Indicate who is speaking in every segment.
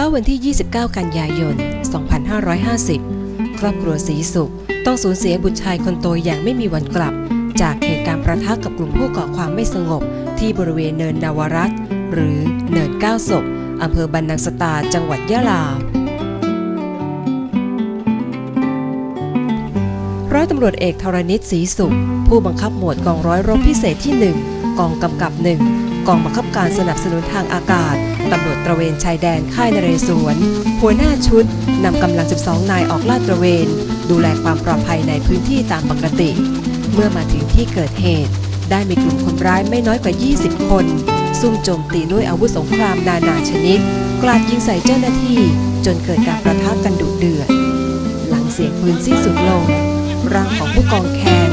Speaker 1: ช้าวันที่ 29 กันยายน 2550 ครอบครัวศรีสุข ต้องสูญเสียบุตรชายคนโตอย่างไม่มีวันกลับ จากเหตุการณ์ประทะกับกลุ่มผู้ก่อความไม่สงบ ที่บริเวณเนินนาวรัตหรือเนินเก้าศพอำเภอบันนังสตาจังหวัดยะลาร้อยตำรวจเอกธรณิตศรีสุข ผู้บังคับหมวดกองร้อยรบพิเศษที่ 1 กองกำกับ1 กองบังคับการสนับสนุนทางอากาศ ตำรวจตระเวนชายแดนค่ายนเรศวร หัวหน้าชุด นำกำลัง 12 นายออกลาดตระเวน ดูแลความปลอดภัยในพื้นที่ตามปกติ เมื่อมาถึงที่เกิดเหตุ ได้มีกลุ่มคนร้ายไม่น้อยกว่า 20 คน ซุ่มโจมตีด้วยอาวุธสงครามนานาชนิดกราดยิงใส่เจ้าหน้าที่ จนเกิดการประทะกันดุเดือด หลังเสียงปืนสิ้นสุดลง ร่างของผู้กองแคน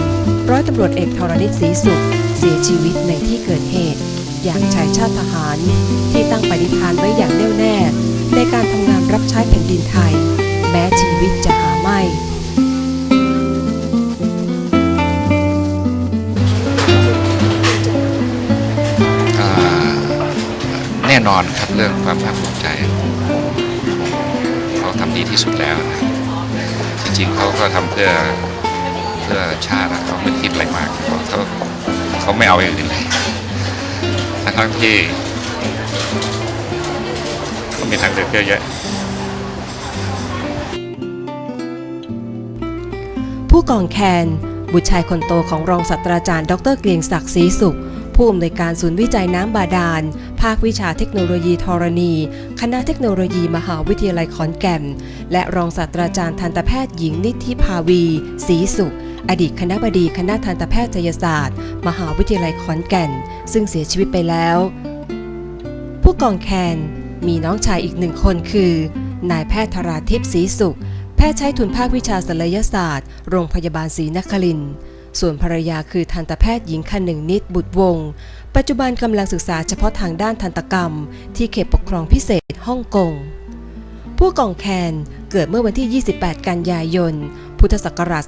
Speaker 1: ร้อยตำรวจเอกธรณิตศรีสุขเสียชีวิตในที่เกิดเหตุ อย่างชายชาติทหาร ที่ตั้งปณิธานไว้อย่างแน่วแน่ ในการทำงานรับใช้แผ่นดินไทย แม้ชีวิตจะหาไม่
Speaker 2: แน่นอนครับเรื่องความภาคภูมิใจเขาทำดีที่สุดแล้วนะจริงๆเขาก็ทำเพื่อเพื่อชาติเขาไม่คิดอะไรมากเขาเขาเขาไม่เอาอย่างอื่นเลย ทั้งที่เขามีทางเลือกเยอะแยะ
Speaker 1: ผู้กองแคน บุตรชายคนโตของรองศาสตราจารย์ ดรเกรียงศักดิ์ศรีสุข ผู้อำนวยการศูนย์วิจัยน้ำบาดาล ภาควิชาเทคโนโลยีธรณี คณะเทคโนโลยีมหาวิทยาลัยขอนแก่น และรองศาสตราจารย์ทันตแพทย์หญิงนิธิภาวีศรีสุข อดีตคณะบดีคณะทันตแพทยศาสตร์ มหาวิทยาลัยขอนแก่น ซึ่งเสียชีวิตไปแล้ว ผู้กองแคนมีน้องชายอีกหนึ่งคนคือ นายแพทย์ธราทิพย์ศรีสุข แพทย์ใช้ทุนภาควิชาศัลยศาสตร์ โรงพยาบาลศรีนครินทร์ส่วนภรรยาคือทันตแพทย์หญิงคันหนึ่งนิดบุตรวงศ์ปัจจุบันกำลังศึกษาเฉพาะทางด้านทันตกรรม ที่เขตปกครองพิเศษฮ่องกง ผู้กองแคนเกิดเมื่อวันที่ 28 กันยายน พุทธศักราช